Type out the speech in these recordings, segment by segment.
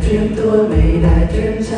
เตรียมตัวไม่ได้เตรียมใจ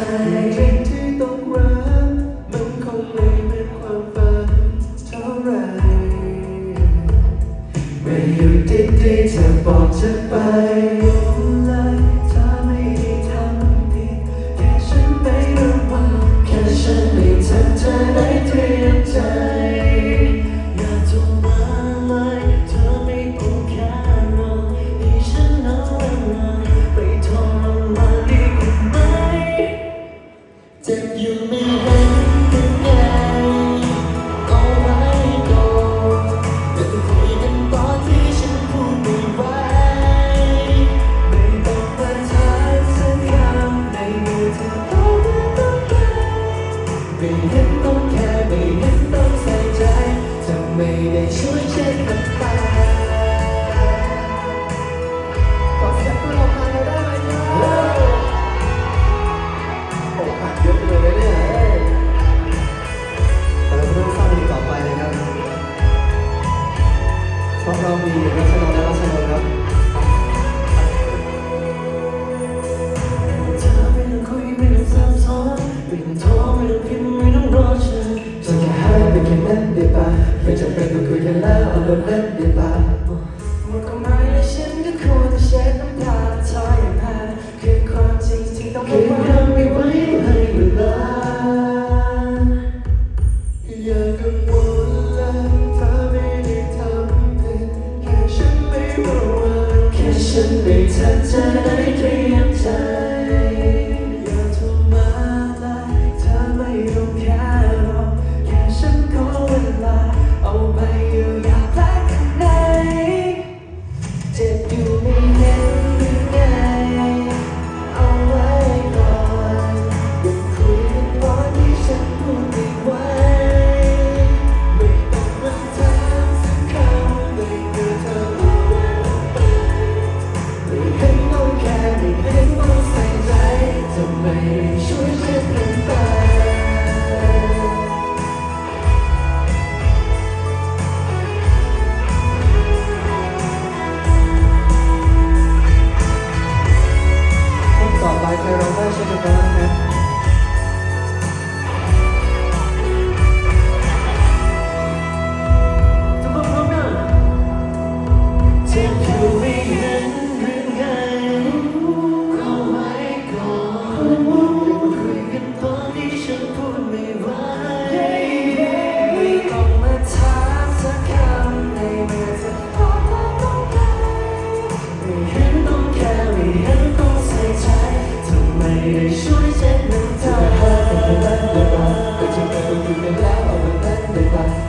เธอจะได้เตรียมใจ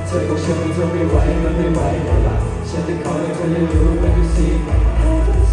เธอก็เชื่อมันเธอไม่ไหวมันไม่ไหวแล้วล่ะฉันจะขอให้เธอได้รู้มันคือสิ่ง